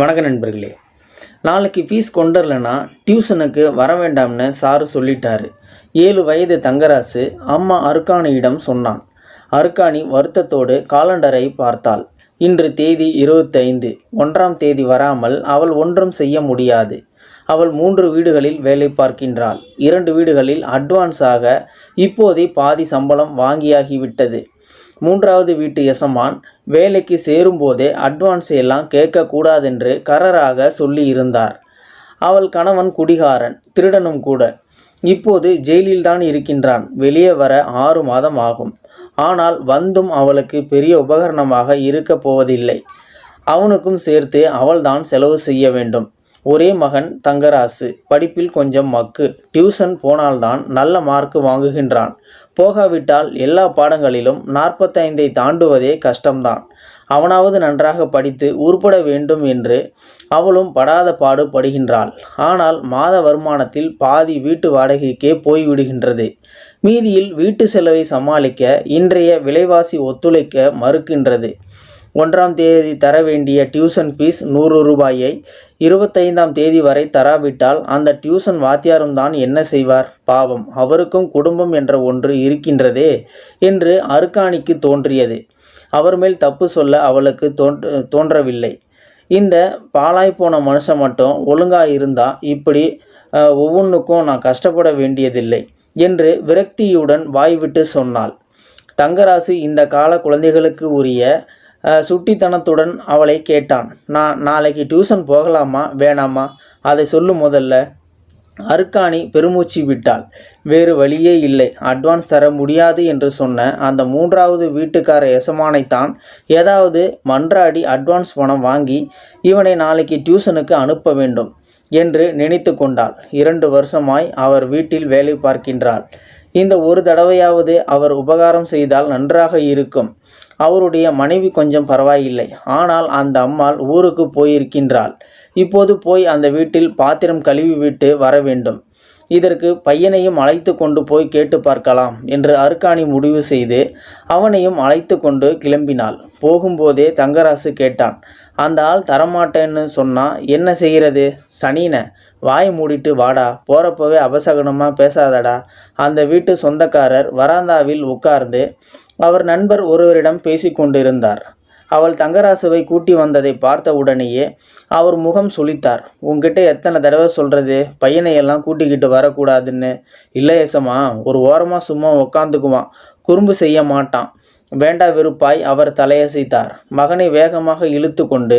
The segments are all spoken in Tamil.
வணக்க நண்பர்களே. நாளைக்கு ஃபீஸ் கொண்டு வரலனா டியூஷனுக்கு வர வேண்டாம்னு சாரு சொல்லிட்டாரு. ஏழு வயது தங்கராசு அம்மா அருக்காணியிடம் சொன்னான். அருக்காணி வருத்தத்தோடு காலண்டரை பார்த்தாள். இன்று தேதி இருபத்தைந்து. ஒன்றாம் தேதி வராமல் அவள் ஒன்றும் செய்ய முடியாது. அவள் மூன்று வீடுகளில் வேலை பார்க்கின்றாள். இரண்டு வீடுகளில் அட்வான்ஸாக இப்போதே பாதி சம்பளம் வாங்கியாகிவிட்டது. மூன்றாவது வீட்டு எசமான் வேலைக்கு சேரும்போதே அட்வான்ஸ் எல்லாம் கேட்கக்கூடாதென்று கரராக சொல்லியிருந்தார். அவள் கணவன் குடிகாரன் திருடனும் கூட. இப்போது ஜெயிலில்தான் இருக்கின்றான். வெளியே வர ஆறு மாதம் ஆகும். ஆனால் வந்தும் அவளுக்கு பெரிய உபகரணமாக இருக்கப் போவதில்லை. அவனுக்கும் சேர்த்து அவள்தான் செலவு செய்ய வேண்டும். ஒரே மகன் தங்கராசு. படிப்பில் கொஞ்சம் மக்கு. டியூஷன் போனால்தான் நல்ல மார்க் வாங்குகின்றான். போகாவிட்டால் எல்லா பாடங்களிலும் நாற்பத்தைந்தை தாண்டுவதே கஷ்டம்தான். அவனாவது நன்றாக படித்து உருப்பட வேண்டும் என்று அவளும் படாத பாடு படுகின்றாள். ஆனால் மாத வருமானத்தில் பாதி வீட்டு வாடகைக்கே போய்விடுகின்றது. மீதியில் வீட்டு செலவை சமாளிக்க இன்றைய விலைவாசி ஒத்துழைக்க மறுக்கின்றது. ஒன்றாம் தேதி தர வேண்டிய டியூஷன் ஃபீஸ் நூறு ரூபாயை இருபத்தைந்தாம் தேதி வரை தராவிட்டால் அந்த டியூஷன் வாத்தியாரும் தான் என்ன செய்வார்? பாவம் அவருக்கும் குடும்பம் என்ற ஒன்று இருக்கின்றதே என்று அருக்காணிக்கு தோன்றியது. அவர் மேல் தப்பு சொல்ல அவளுக்கு தோன்ற தோன்றவில்லை. இந்த பாழாய் போன மனுஷன் மட்டும் ஒழுங்காக இருந்தால் இப்படி ஒவ்வொன்றுக்கும் நான் கஷ்டப்பட வேண்டியதில்லை என்று விரக்தியுடன் வாய்விட்டு சொன்னாள். தங்கராசு இந்த கால குழந்தைகளுக்கு உரிய சுட்டித்தனத்துடன் அவளை கேட்டான். நான் நாளைக்கு டியூஷன் போகலாமா? வேணாமா? அதை சொல்லும் முதல்ல அருக்காணி பெருமூச்சு விட்டாள். வேறு வழியே இல்லை. அட்வான்ஸ் தர முடியாது என்று சொன்ன அந்த மூன்றாவது வீட்டுக்கார எசமானைத்தான் ஏதாவது மன்றாடி அட்வான்ஸ் பணம் வாங்கி இவனை நாளைக்கு டியூஷனுக்கு அனுப்ப வேண்டும் என்று நினைத்து கொண்டாள். இரண்டு வருஷமாய் அவர் வீட்டில் வேலை பார்க்கின்றாள். இந்த ஒரு தடவையாவது அவர் உபகாரம் செய்தால் நன்றாக இருக்கும். அவருடைய மனைவி கொஞ்சம் பரவாயில்லை. ஆனால் அந்த அம்மாள் ஊருக்கு போயிருக்கின்றாள். இப்போது போய் அந்த வீட்டில் பாத்திரம் கழுவி விட்டு வர வேண்டும். இதற்கு பையனையும் அழைத்து கொண்டு போய் கேட்டு பார்க்கலாம் என்று அருக்காணி முடிவு செய்து அவனையும் அழைத்து கொண்டு கிளம்பினாள். போகும்போதே தங்கராசு கேட்டான். அந்த ஆள் தரமாட்டேன்னு சொன்னால் என்ன செய்கிறது சனின வாய் மூடிட்டு வாடா. போகிறப்பவே அபசகனமாக பேசாதடா. அந்த வீட்டு சொந்தக்காரர் வராந்தாவில் உட்கார்ந்து அவர் நண்பர் ஒருவரிடம் பேசிக்கொண்டிருந்தார். அவள் தங்கராசுவை கூட்டி வந்ததை பார்த்த உடனேயே அவர் முகம் சுளித்தார். உங்ககிட்ட எத்தனை தடவை சொல்கிறது பையனை எல்லாம் கூட்டிக்கிட்டு வரக்கூடாதுன்னு. இல்லை ஏசம்மா ஒரு ஓரமாக சும்மா உக்காந்துக்குவான். குறும்பு செய்ய மாட்டான். வேண்டா வெறுப்பாய் அவர் தலையசைத்தார். மகனை வேகமாக இழுத்து கொண்டு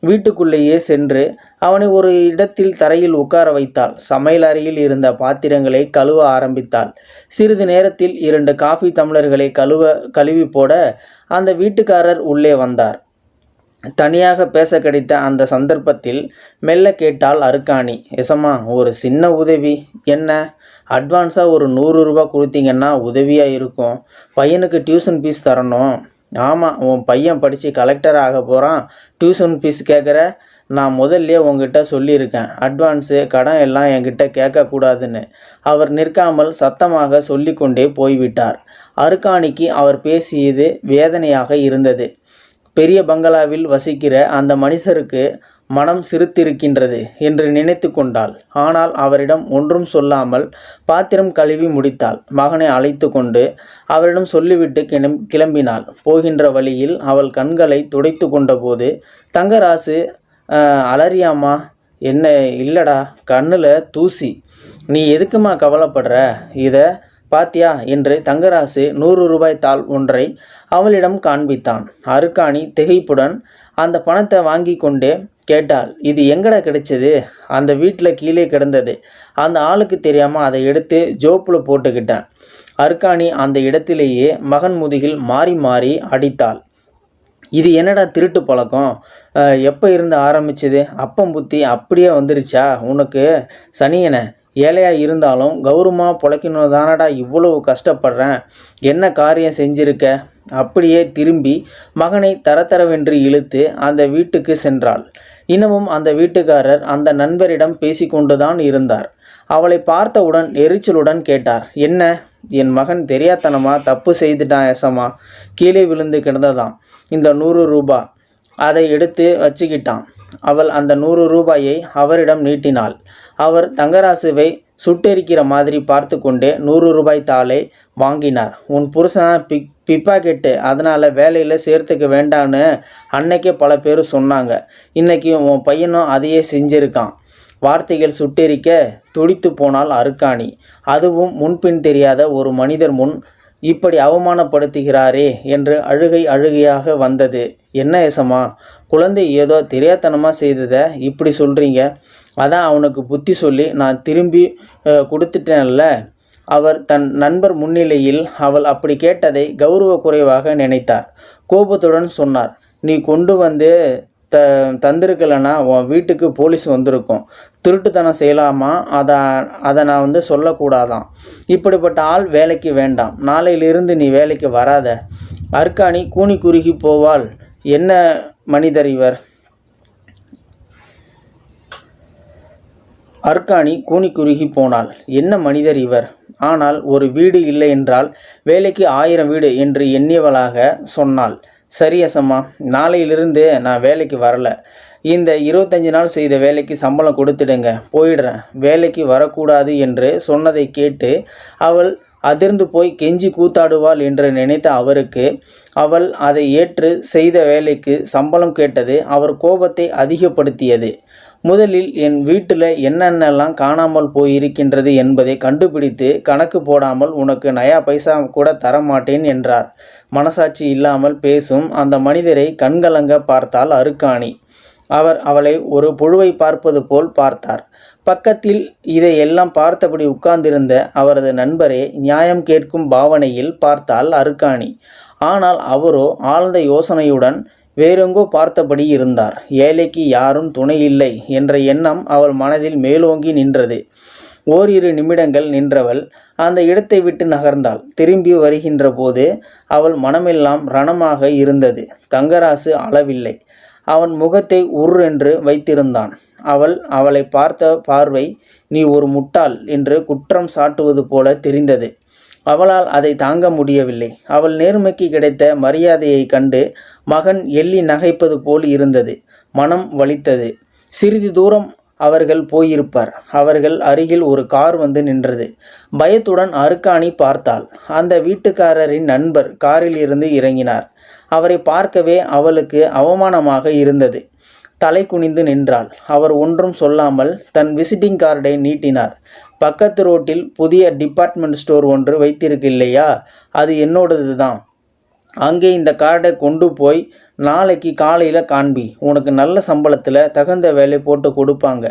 வீட்டுக்குள்ளேயே சென்று அவனை ஒரு இடத்தில் தரையில் உட்கார வைத்தாள். சமையல் அறையில் இருந்த பாத்திரங்களை கழுவ ஆரம்பித்தாள். சிறிது நேரத்தில் இரண்டு காஃபி தமிழர்களை கழுவ கழுவி போட அந்த வீட்டுக்காரர் உள்ளே வந்தார். தனியாக பேச கிடைத்த அந்த சந்தர்ப்பத்தில் மெல்ல கேட்டாள் அருக்காணி எசம்மா ஒரு சின்ன உதவி. என்ன? அட்வான்ஸாக ஒரு நூறு ரூபா கொடுத்தீங்கன்னா உதவியாக இருக்கும். பையனுக்கு டியூஷன் ஃபீஸ் தரணும். ஆமாம் உன் பையன் படித்து கலெக்டர் ஆக போகிறான் டியூஷன் ஃபீஸ் கேட்குற நான் முதல்ல உங்ககிட்ட சொல்லியிருக்கேன். அட்வான்ஸு கடன் எல்லாம் என்கிட்ட கேட்கக்கூடாதுன்னு. அவர் நிற்காமல் சத்தமாக சொல்லிக்கொண்டே போய்விட்டார். அருக்காணிக்கு அவர் பேசியது வேதனையாக இருந்தது. பெரிய பங்களாவில் வசிக்கிற அந்த மனுஷருக்கு மனம் சிரித்திருக்கின்றது என்று நினைத்து கொண்டாள். ஆனால் அவரிடம் ஒன்றும் சொல்லாமல் பாத்திரம் கழுவி முடித்தாள். மகனை அழைத்து கொண்டு அவரிடம் சொல்லிவிட்டு கிளம் கிளம்பினாள். போகின்ற வழியில் அவள் கண்களை துடைத்து கொண்டபோது தங்கராசு அலறியாமா அலறியாம்மா. என்ன இல்லடா கண்ணில் தூசி. நீ எதுக்குமா கவலைப்படுற? இதை பாத்தியா? என்று தங்கராசு நூறு ரூபாய் தாள் ஒன்றை அவளிடம் காண்பித்தான். அருக்காணி திகைப்புடன் அந்த பணத்தை வாங்கி கொண்டே கேட்டாள் இது எங்கடா கிடைச்சது? அந்த வீட்டில் கீழே கிடந்தது. அந்த ஆளுக்கு தெரியாமல் அதை எடுத்து ஜோப்பில் போட்டுக்கிட்டேன். அர்கானி அந்த இடத்திலேயே மகன் முதுகில் மாறி மாறி அடித்தாள். இது என்னடா திருட்டு பழக்கம்? எப்போ இருந்து ஆரம்பிச்சது? அப்பம் புத்தி அப்படியே வந்துருச்சா? உனக்கு சனியனை ஏழையாக இருந்தாலும் கௌரவமாக பிழைக்கணும் தானடா இவ்வளவு கஷ்டப்படுறேன்? என்ன காரியம் செஞ்சுருக்க? அப்படியே திரும்பி மகனை தரத்தரவென்று இழுத்து அந்த வீட்டுக்கு சென்றாள். இன்னமும் அந்த வீட்டுக்காரர் அந்த நண்பரிடம் பேசிக்கொண்டுதான் இருந்தார். அவளை பார்த்தவுடன் எரிச்சலுடன் கேட்டார் என்ன? என் மகன் தெரியாத்தனமா தப்பு செய்துட்டான் எசமா கீழே விழுந்து கிடந்ததாம். இந்த நூறு ரூபா. அதை எடுத்து வச்சுக்கிட்டான். அவள் அந்த நூறு ரூபாயை அவரிடம் நீட்டினாள். அவர் தங்கராசுவை சுட்டெரிக்கிற மாதிரி பார்த்து கொண்டே நூறு ரூபாய் தாளை வாங்கினார். உன் புருஷன் பிக் பிப்பாக்கெட்டு அதனால் வேலையில் சேர்த்துக்க வேண்டான்னு அன்னைக்கே பல பேர் சொன்னாங்க. இன்றைக்கி உன் பையனும் அதையே செஞ்சுருக்கான். வார்த்தைகள் சுட்டெரிக்க துடித்து போனால் அருக்காணி. அதுவும் முன்பின் தெரியாத ஒரு மனிதர் முன் இப்படி அவமானப்படுத்துகிறாரே என்று அழுகை அழுகையாக வந்தது. என்ன ஏசமா குழந்தை ஏதோ தெரியாத்தனமாக செய்ததை இப்படி சொல்கிறீங்க அதான் அவனுக்கு புத்தி சொல்லி நான் திரும்பி கொடுத்துட்டேன்ல. அவர் தன் நண்பர் முன்னிலையில் அவள் அப்படி கேட்டதை கௌரவ குறைவாக நினைத்தார். கோபத்துடன் சொன்னார் நீ கொண்டு வந்து த தந்திருக்கலைன்னா உன் வீட்டுக்கு போலீஸ் வந்திருக்கும். திருட்டுத்தனம் செய்யலாமா? அதை அதை நான் வந்து சொல்லக்கூடாதாம் இப்படிப்பட்ட ஆள் வேலைக்கு வேண்டாம். நாளையிலிருந்து நீ வேலைக்கு வராத. அர்க்காணி கூனி குறுகி போவாள். என்ன மனிதர் இவர்? அர்க்காணி கூனி குறுகி போனாள். என்ன மனிதர் இவர்? ஆனால் ஒரு வீடு இல்லை என்றால் வேலைக்கு ஆயிரம் வீடு என்று எண்ணியவளாக சொன்னாள். சரி அசம்மா நாளையிலிருந்து நான் வேலைக்கு வரல. இந்த இருபத்தஞ்சி நாள் செய்த வேலைக்கு சம்பளம் கொடுத்துடுங்க போயிடுறேன். வேலைக்கு வரக்கூடாது என்று சொன்னதை கேட்டு அவள் அதிர்ந்து போய் கெஞ்சி கூத்தாடுவாள் என்று நினைத்த அவருக்கு அவள் அதை ஏற்று செய்த வேலைக்கு சம்பளம் கேட்டது அவர் கோபத்தை அதிகப்படுத்தியது. முதலில் என் வீட்டில் என்னென்னலாம் காணாமல் போயிருக்கின்றது என்பதை கண்டுபிடித்து கணக்கு போடாமல் உனக்கு நயா பைசா கூட தர மாட்டேன் என்றார். மனசாட்சி இல்லாமல் பேசும் அந்த மனிதரை கண்கலங்க பார்த்தால் அருக்காணி. அவர் அவளை ஒரு புழுவை பார்ப்பது போல் பார்த்தார். பக்கத்தில் இதையெல்லாம் பார்த்தபடி உட்கார்ந்திருந்த அவரது நண்பரே நியாயம் கேட்கும் பாவனையில் பார்த்தால் அருக்காணி. ஆனால் அவரோ ஆழ்ந்த யோசனையுடன் வேறெங்கோ பார்த்தபடி இருந்தார். ஏழைக்கு யாரும் துணை இல்லை என்ற எண்ணம் அவள் மனதில் மேலோங்கி நின்றது. ஓரிரு நிமிடங்கள் நின்றவள் அந்த இடத்தை விட்டு நகர்ந்தாள். திரும்பி வருகின்ற போது அவள் மனமெல்லாம் ரணமாக இருந்தது. தங்கராசு அளவில்லை. அவன் முகத்தை உர்ரென்று வைத்திருந்தான். அவள் அவளை பார்த்த பார்வை நீ ஒரு முட்டாள் என்று குற்றம் சாட்டுவது போல தெரிந்தது. அவளால் அதை தாங்க முடியவில்லை. அவள் நேர்மைக்கு கிடைத்த மரியாதையை கண்டு மகன் எள்ளி நகைப்பது போல் இருந்தது. மனம் வலித்தது. சிறிது தூரம் அவர்கள் போயிருப்பார். அவர்கள் அருகில் ஒரு கார் வந்து நின்றது. பயத்துடன் அருக்காணி பார்த்தாள். அந்த வீட்டுக்காரரின் நண்பர் காரில் இருந்து இறங்கினார். அவரை பார்க்கவே அவளுக்கு அவமானமாக இருந்தது. தலை குனிந்து நின்றாள். அவர் ஒன்றும் சொல்லாமல் தன் விசிட்டிங் கார்டை நீட்டினார். பக்கத்து ரோட்டில் புதிய டிபார்ட்மெண்ட் ஸ்டோர் ஒன்று வைத்திருக்கு இல்லையா அது என்னோடது தான் அங்கே இந்த கார்டை கொண்டு போய் நாளைக்கு காலையில் காண்பி. உனக்கு நல்ல சம்பளத்தில் தகுந்த வேலை போட்டு கொடுப்பாங்க.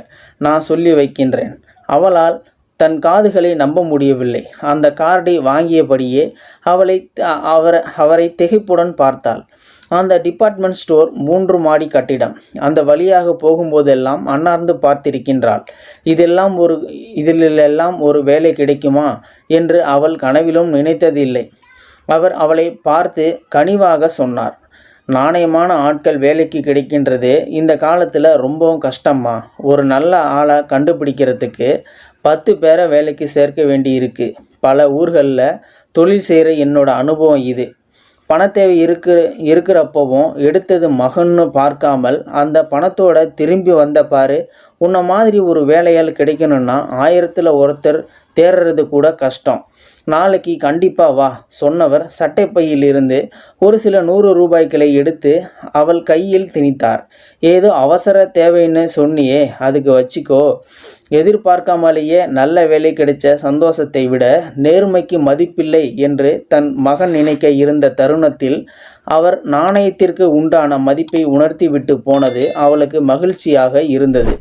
நான் சொல்லி வைக்கின்றேன். அவளால் தன் காதுகளை நம்ப முடியவில்லை. அந்த கார்டை வாங்கியபடியே அவளை அவரை அவரை திகைப்புடன் பார்த்தாள். அந்த டிபார்ட்மெண்ட் ஸ்டோர் மூன்று மாடி கட்டிடம். அந்த வழியாக போகும்போதெல்லாம் அன்னார்ந்து பார்த்திருக்கின்றாள். இதெல்லாம் ஒரு இதிலெல்லாம் ஒரு வேலை கிடைக்குமா? என்று அவள் கனவிலும் நினைத்ததில்லை. அவர் அவளை பார்த்து கனிவாக சொன்னார். நாணயமான ஆட்கள் வேலைக்கு கிடைக்கின்றது. இந்த காலத்தில் ரொம்பவும் கஷ்டம்மா. ஒரு நல்ல ஆளை கண்டுபிடிக்கிறதுக்கு பத்து பேரை வேலைக்கு சேர்க்க வேண்டியிருக்கு. பல ஊர்களில் தொழில் செய்கிற என்னோட அனுபவம் இது. பணத்தேவை இருக்கிற இருக்கிறப்பவும் எடுத்தது மகன்னு பார்க்காமல் அந்த பணத்தோட திரும்பி வந்த பாரு உன்னை மாதிரி ஒரு வேலையால் கிடைக்கணும்னா ஆயிரத்தில் ஒருத்தர் தேர்றது கூட கஷ்டம். நாளைக்கு கண்டிப்பாக வா சொன்னவர் சட்டைப்பையிலிருந்து ஒரு சில நூறு ரூபாய்களை எடுத்து அவள் கையில் திணித்தார். ஏதோ அவசர தேவைன்னு சொன்னியே அதுக்கு வச்சுக்கோ. எதிர்பார்க்காமலேயே நல்ல வேலை கிடைச்ச சந்தோஷத்தை விட நேர்மைக்கு மதிப்பில்லை என்று தன் மகன் நினைக்க இருந்த தருணத்தில் அவர் நாணயத்திற்கு உண்டான மதிப்பை உணர்த்தி விட்டு போனது அவளுக்கு மகிழ்ச்சியாக இருந்தது.